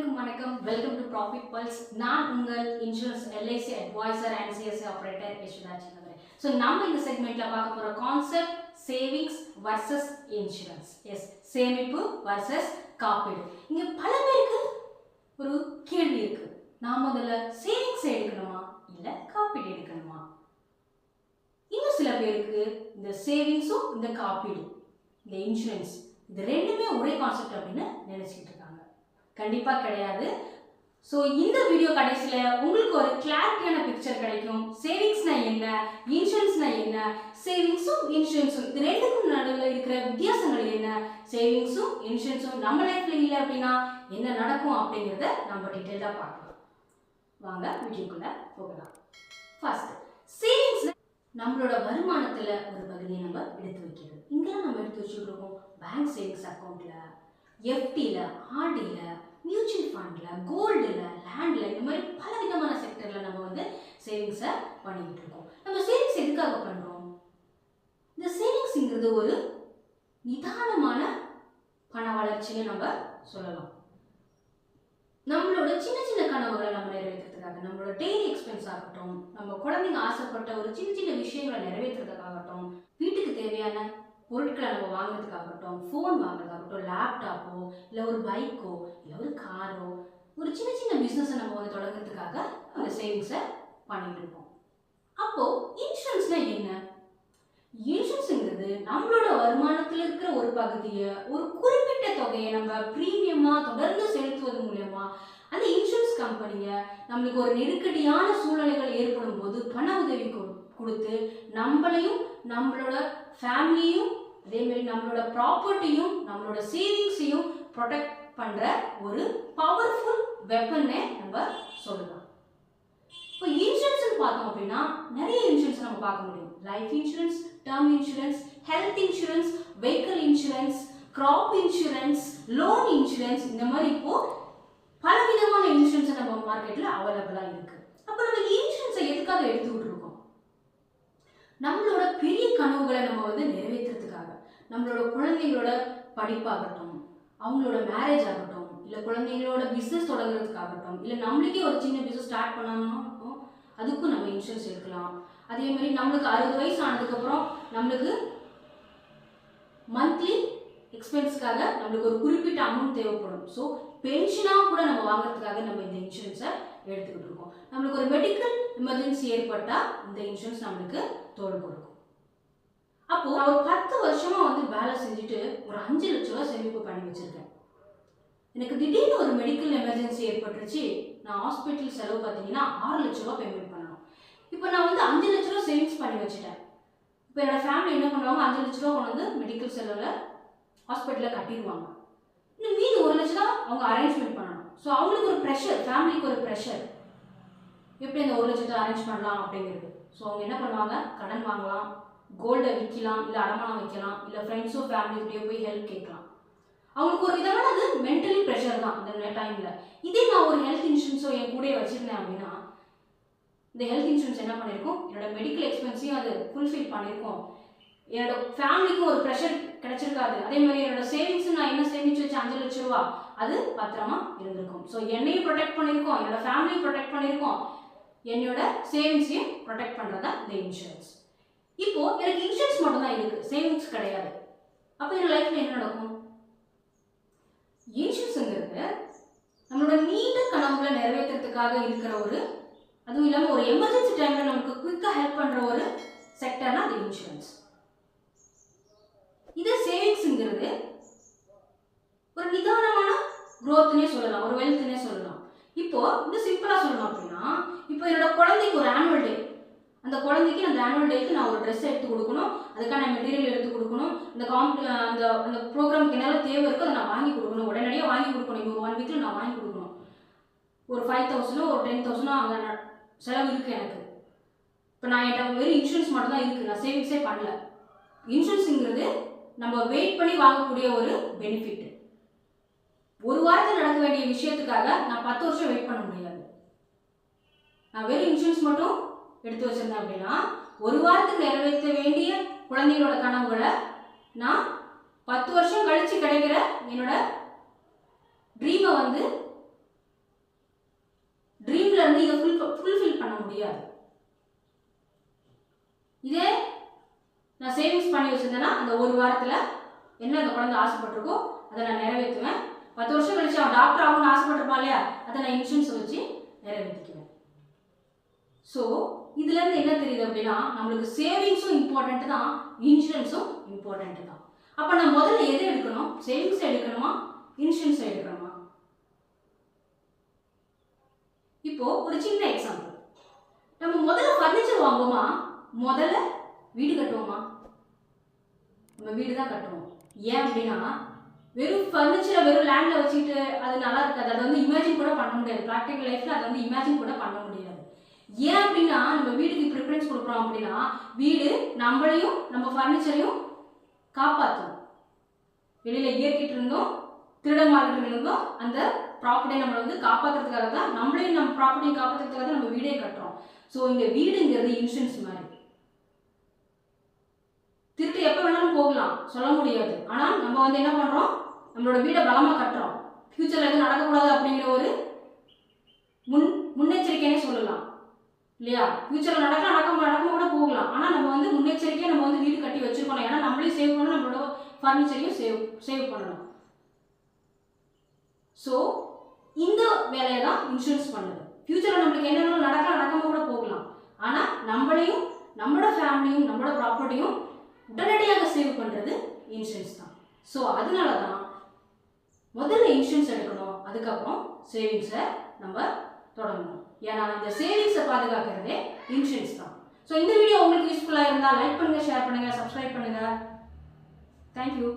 அனைவருக்கும் வணக்கம். Welcome to profit pulse நான் உங்கள் insurance LIC advisor and CSC operator Yashoda Chinnadurai so நம்ம இந்த செக்மெண்ட்ல பார்க்க போற concept savings versus insurance is சேமிப்பு வர்சஸ் காப்பீடு. இங்க பல பேருக்கு ஒரு கேள்வி இருக்கு. நான் முதல்ல சேவிங்ஸ் எடுக்கணுமா? இல்ல காப்பீடு எடுக்கணுமா? இன்னும் சில பேருக்கு இந்த சேவிங்ஸும் இந்த காப்பீடு இந்த இன்சூரன்ஸ் இது ரெண்டுமே ஒரே கான்செப்ட் அப்படின்னு நினைச்சிட்டு இருக்காங்க. கண்டிப்பாக கிடையாது. ஸோ இந்த வீடியோ கடைசியில் உங்களுக்கு ஒரு கிளாரிட்டியான பிக்சர் கிடைக்கும். சேவிங்ஸ்னா என்ன? இன்சூரன்ஸ்னா என்ன? சேவிங்ஸும் இன்சூரன்ஸும் இது ரெண்டுக்கும் நடுவில் இருக்கிற வித்தியாசங்கள் என்ன? சேவிங்ஸும் இன்சூரன்ஸும் நம்ம லைஃப்ல இல்லை அப்படின்னா என்ன நடக்கும் அப்படிங்கிறத நம்ம டீட்டெயிலாக பார்க்கலாம். வாங்க வீடியோக்குள்ள போகலாம். ஃபர்ஸ்ட் சேவிங்ஸ் நம்மளோட வருமானத்தில் ஒரு பகுதியை நம்ம எடுத்து வைக்கிறது. இங்கெல்லாம் நம்ம எடுத்து வச்சுருக்கோம் பேங்க் சேவிங்ஸ் அக்கௌண்ட்டில் எஃப்டியில் ஆர்டியில் மியூச்சுவல் ஃபண்டில் கோல்டில் லேண்டில் இந்த மாதிரி பல விதமான செக்டரில் நம்ம வந்து சேவிங்ஸை பண்ணிக்கிட்டு இருக்கோம். நம்ம சேவிங்ஸ் எதுக்காக பண்ணுறோம் இந்த சேவிங்ஸுங்கிறது ஒரு நிதானமான பண வளர்ச்சியை நம்ம சொல்லலாம். நம்மளோட சின்ன சின்ன கனவுகளை நம்ம நிறைவேற்றுறதுக்காக நம்மளோட டெய்லி எக்ஸ்பென்ஸ் ஆகட்டும் நம்ம குழந்தைங்க ஆசைப்பட்ட ஒரு சின்ன சின்ன விஷயங்களை நிறைவேற்றுறதுக்காகட்டும் வீட்டுக்கு தேவையான பொருட்களை நம்ம வாங்குறதுக்காகட்டும் ஃபோன் வாங்குறதாகட்டும் லேப்டாப்போ இல்லை ஒரு பைக்கோ இல்லை ஒரு காரோ ஒரு சின்ன சின்ன பிஸ்னஸை நம்ம வந்து தொடங்குறதுக்காக அந்த சேவிங்ஸை பண்ணிட்டு இருக்கோம் அப்போது இன்சூரன்ஸ்னால் என்ன? இன்சூரன்ஸுங்கிறது நம்மளோட வருமானத்தில் இருக்கிற ஒரு பகுதியை ஒரு குறிப்பிட்ட தொகையை நம்ம ப்ரீமியமாக தொடர்ந்து செலுத்துவது மூலயமா அந்த இன்சூரன்ஸ் கம்பெனியை நம்மளுக்கு ஒரு நெருக்கடியான சூழ்நிலைகள் ஏற்படும் போது பண உதவி கொடு- கொடுத்து நம்மளையும் நம்மளோட ஃபேமிலியும் அதே மாதிரி நம்மளோட ப்ராப்பர்ட்டியும் நம்மளோட சேவிங்ஸையும் ப்ரொடெக்ட் பண்ற ஒரு பவர்ஃபுல் வெப்பன்னே நம்ம சொல்லலாம். இப்போ இன்சூரன்ஸ் பார்த்தோம் அப்படின்னா நிறைய இன்சூரன்ஸ் நம்ம பார்க்க முடியும். Life insurance term insurance health insurance vehicle insurance crop insurance loan insurance இந்த மாதிரி இப்போ பல விதமான இன்சூரன்ஸ் நம்ம மார்க்கெட்ல அவைலபிளா இருக்கு. அப்போ நம்ம இன்சூரன்ஸை எதுக்காக எடுத்துக்கிட்டு இருக்கோம்? நம்மளோட பெரிய கனவுகளை நம்ம வந்து நிறைவேற்ற நம்மளோட குழந்தைங்களோட படிப்பாகட்டும் அவங்களோட மேரேஜ் ஆகட்டும் இல்லை குழந்தைங்களோட பிஸ்னஸ் தொடங்குறதுக்காகட்டும் இல்லை நம்மளுக்கே ஒரு சின்ன பிஸ்னஸ் ஸ்டார்ட் பண்ணணும் அதுக்கும் நம்ம இன்சூரன்ஸ் எடுக்கலாம். அதே மாதிரி நம்மளுக்கு அறுபது வயசு ஆனதுக்கப்புறம் நம்மளுக்கு மந்த்லி எக்ஸ்பென்ஸ்க்காக நம்மளுக்கு ஒரு குறிப்பிட்ட அமௌண்ட் தேவைப்படும். ஸோ பென்ஷனாக கூட நம்ம வாங்குறதுக்காக நம்ம இந்த இன்சூரன்ஸை எடுத்துக்கிட்டு இருக்கோம். நம்மளுக்கு ஒரு மெடிக்கல் எமர்ஜென்சி ஏற்பட்டால் இந்த இன்சூரன்ஸ் நம்மளுக்கு தோல் கொடுக்கும். அப்போ நான் ஒரு பத்து வருஷமா வந்து வேலை செஞ்சுட்டு ஒரு அஞ்சு லட்ச ரூபா சேமிப்பு பண்ணி வச்சிருக்கேன். எனக்கு திடீர்னு ஒரு மெடிக்கல் எமர்ஜென்சி ஏற்பட்டுருச்சு. நான் ஹாஸ்பிட்டல் செலவு பார்த்தீங்கன்னா ஆறு லட்ச ரூபா பேமெண்ட் பண்ணணும். இப்போ நான் வந்து அஞ்சு லட்ச ரூபா சேவிங்ஸ் பண்ணி வச்சுட்டேன். இப்போ என்னோட ஃபேமிலி என்ன பண்ணுவாங்க? அஞ்சு லட்ச ரூபா கொண்டு வந்து மெடிக்கல் செலவில் ஹாஸ்பிட்டலில் கட்டிடுவாங்க. இன்னும் மீதி ஒரு லட்சம் தான் அவங்க அரேஞ்ச்மெண்ட் பண்ணணும். ஸோ அவங்களுக்கு ஒரு ப்ரெஷர் ஃபேமிலிக்கு ஒரு ப்ரெஷர் எப்படி இந்த ஒரு லட்சத்தை அரேஞ்ச் பண்ணலாம் அப்படிங்கிறது? ஸோ அவங்க என்ன பண்ணுவாங்க? கடன் வாங்கலாம். கோல்டை விற்கலாம் இல்லை அடமானம் வைக்கலாம் இல்லை ஃப்ரெண்ட்ஸோ ஃபேமிலிக்கிட்டேயோ போய் ஹெல்ப் கேட்கலாம். அவங்களுக்கு ஒரு விதமான அது மென்டலி ப்ரெஷர் தான் இந்த டைமில் இதே நான் ஒரு ஹெல்த் இன்சூரன்ஸோ என் கூடயே வச்சுருந்தேன் அப்படின்னா இந்த ஹெல்த் இன்சூரன்ஸ் என்ன பண்ணியிருக்கோம் என்னோட மெடிக்கல் எக்ஸ்பென்ஸையும் அது ஃபுல்ஃபில் பண்ணியிருக்கோம் என்னோட ஃபேமிலிக்கும் ஒரு ப்ரெஷர் கிடைச்சிருக்காது. அதே மாதிரி என்னோட சேவிங்ஸ் நான் என்ன சேமிச்சு வச்ச அஞ்சு லட்ச ரூபா அது பத்திரமா இருந்திருக்கும். ஸோ என்னையும் ப்ரொடெக்ட் பண்ணியிருக்கோம் என்னோட ஃபேமிலியும் ப்ரொடெக்ட் பண்ணியிருக்கோம் என்னோட சேவிங்ஸையும் ப்ரொடெக்ட் பண்ணுறதா இந்த இன்சூரன்ஸ் இப்போ எனக்கு இன்சூரன்ஸ் மட்டும் தான் இருக்கு. சேவிங்ஸ் கிடையாது. அப்போ என் லைஃப்ல என்ன நடக்கும்? இன்சூரன்ஸ்ங்கிறது நம்மளோட நீண்ட கனவுகளை நிறைவேற்றுறதுக்காக இருக்கிற ஒரு அதுவும் இல்லாமல் ஒரு எமர்ஜென்சி டைம்ல நமக்கு குயிக்காக ஹெல்ப் பண்ற ஒரு செக்டர்னா அது இன்சூரன்ஸ் இது சேவிங்ஸுங்கிறது ஒரு நிதானமான குரோத்னே சொல்லலாம். ஒரு வெல்த்னே சொல்லலாம். இப்போ இந்த சிம்பிளா சொல்லணும் அப்படின்னா இப்போ என்னோட குழந்தைக்கு ஒரு ஆனுவல் டே குழந்தைக்கு அந்த ஆனுவல் டேக்கு நான் ஒரு ட்ரெஸ் எடுத்து கொடுக்கணும். அதுக்கான மெட்டீரியல் எடுத்து கொடுக்கணும். இந்த காம் அந்த அந்த ப்ரோக்ராமுக்கு என்னால் தேவை இருக்கோ அதை நான் வாங்கி கொடுக்கணும். உடனடியாக வாங்கி கொடுக்கணும். இப்போ ஒன் வீக்கில் நான் வாங்கி கொடுக்கணும். ஒரு ஃபைவ் தௌசண்டோ ஒரு டென் தௌசண்டோ அங்கே செலவு இருக்குது எனக்கு. இப்போ நான் என்கிட்ட வெறும் இன்சூரன்ஸ் மட்டும் தான் இருக்குது நான் சேவிங்ஸே பண்ணல. இன்சூரன்ஸுங்கிறது நம்ம வெயிட் பண்ணி வாங்கக்கூடிய ஒரு பெனிஃபிட் ஒரு வாரத்தில் நடக்க வேண்டிய விஷயத்துக்காக நான் பத்து வருஷம் வெயிட் பண்ண முடியாது. நான் வெறும் இன்சூரன்ஸ் மட்டும் எடுத்து வச்சுருந்தேன் அப்படின்னா ஒரு வாரத்துக்கு நிறைவேற்ற வேண்டிய குழந்தைகளோட கனவுகளை நான் பத்து வருஷம் கழித்து கிடைக்கிற என்னோட ட்ரீமை வந்து ட்ரீமில் இருந்து இதை ஃபுல் ஃபுல்ஃபில் பண்ண முடியாது. இதே நான் சேவிங்ஸ் பண்ணி வச்சிருந்தேன்னா அந்த ஒரு வாரத்தில் என்ன அந்த குழந்தை ஆசைப்பட்டிருக்கோ அதை நான் நிறைவேற்றுவேன். பத்து வருஷம் கழிச்சு அவன் டாக்டர் ஆகணும்னு ஆசைப்பட்டிருப்பான் இல்லையா? அதை நான் இன்சூரன்ஸ் வச்சு நிறைவேற்றிக்குவேன் ஸோ இதுலேருந்து என்ன தெரியுது அப்படின்னா நம்மளுக்கு சேவிங்ஸும் இம்பார்ட்டன்ட் தான் இன்சூரன்ஸும் இம்பார்ட்டன்ட் தான். அப்போ நான் முதல்ல எதை எடுக்கணும்? சேவிங்ஸ் எடுக்கணுமா? இன்சூரன்ஸ் எடுக்கணுமா? இப்போ ஒரு சின்ன எக்ஸாம்பிள் நம்ம முதல்ல ஃபர்னிச்சர் வாங்குவோமா? முதல்ல வீடு கட்டுவோமா? நம்ம வீடு தான் கட்டுவோம். ஏன் அப்படின்னா வெறும் ஃபர்னிச்சரை வெறும் லேண்டில் வச்சுக்கிட்டு அது நல்லா இருக்காது. அதை வந்து இமேஜின் கூட பண்ண முடியாது. ப்ராக்டிக்கல் லைஃப்பில் அதை வந்து இமேஜின் கூட பண்ண முடியாது. ஏன் அப்படின்னா நம்ம வீட்டுக்கு ப்ரிஃபரன்ஸ் கொடுக்குறோம் அப்படின்னா வீடு நம்மளையும் நம்ம ஃபர்னிச்சரையும் காப்பாற்றும் வெளியில் இயற்கிட்டு இருந்தோம் திருடமாகிட்டு இருந்தோம் அந்த ப்ராப்பர்ட்டியை நம்மளை வந்து காப்பாற்றுறதுக்காக தான் நம்மளையும் நம்ம ப்ராப்பர்ட்டியை காப்பாற்றுறதுக்காக தான் நம்ம வீடே கட்டுறோம். ஸோ இங்கே வீடுங்கிறது இன்சூரன்ஸ் மாதிரி. திருட்டு எப்போ வேணாலும் போகலாம் சொல்ல முடியாது. ஆனால் நம்ம வந்து என்ன பண்ணுறோம் நம்மளோட வீடை பலமாக கட்டுறோம். ஃப்யூச்சரில் எதுவும் நடக்கக்கூடாது அப்படிங்கிற ஒரு முன் முன்னெச்சரிக்கைன்னு சொல்லலாம். இல்லையா? ஃப்யூச்சரில் நடக்க நடக்க நடக்க கூட போகலாம். ஆனால் நம்ம வந்து முன்னெச்சரிக்கையாக நம்ம வந்து வீடு கட்டி வச்சிருக்கணும். ஏன்னா நம்மளையும் சேவ் பண்ணணும் நம்மளோட ஃபர்னிச்சரையும் சேவ் சேவ் பண்ணணும். ஸோ இந்த வேலையை தான் இன்சூரன்ஸ் பண்ணுது. ஃப்யூச்சரில் நம்மளுக்கு என்னென்ன நடக்கலாம் நடக்காம கூட போகலாம். ஆனால் நம்மளையும் நம்மளோட ஃபேமிலியும் நம்மளோட ப்ராப்பர்ட்டியும் உடனடியாக சேவ் பண்ணுறது இன்சூரன்ஸ் தான். ஸோ அதனால தான் முதல்ல இன்சூரன்ஸ் எடுக்கணும். அதுக்கப்புறம் சேவிங்ஸை நம்ம தொடங்கணும். ஏன்னா இந்த சேவிங்ஸை பாதுகாக்கிறதே இன்சூரன்ஸ் தான். ஸோ இந்த வீடியோ உங்களுக்கு யூஸ்ஃபுல்லாக இருந்தால் லைக் பண்ணுங்கள் ஷேர் பண்ணுங்கள் சப்ஸ்கிரைப் பண்ணுங்கள் தேங்க்யூ